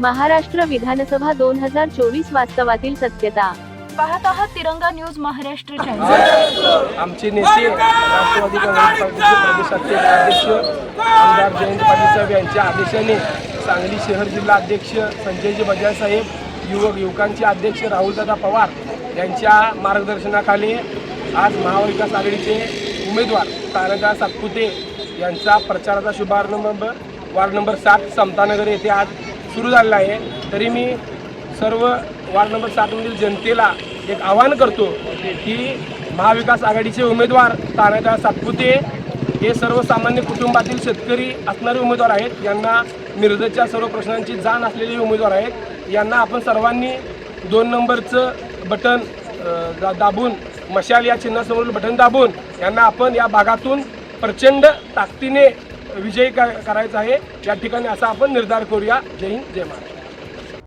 महाराष्ट्र विधानसभा दोन हजार चोवीस वास्तवातील सत्यता. पाहत आहात तिरंगा न्यूज महाराष्ट्र चॅनल आमचे नेते राष्ट्रवादी काँग्रेस पार्टीचे प्रदेशाचे अध्यक्ष आमदार जयंत पाटील साहेब यांच्या आदेशाने सांगली शहर जिल्हा अध्यक्ष संजयजी बजाज साहेब युवक युवकांचे अध्यक्ष राहुलदादा पवार यांच्या मार्गदर्शनाखाली आज महाविकास आघाडीचे उमेदवार तानाजा सातपुते यांचा प्रचाराचा शुभारंभ वार्ड नंबर सात समतानगर येथे आज सुरू झालेला आहे. तरी मी सर्व वार्ड नंबर सातमधील जनतेला एक आवाहन करतो की महाविकास आघाडीचे उमेदवार तानादा सातपुते हे सर्वसामान्य कुटुंबातील शेतकरी असणारे उमेदवार आहेत. यांना मिरजेच्या सर्व प्रश्नांची जाण असलेले उमेदवार आहेत. यांना आपण सर्वांनी दोन नंबरचं बटन दा दाबून मशाल या चिन्हासमोरील बटन दाबून यांना आपण या भागातून प्रचंड ताकदीने विजयी क करायचा आहे. या ठिकाणी असा आपण निर्धार करूया. जय हिंद जय महाराष्ट्र.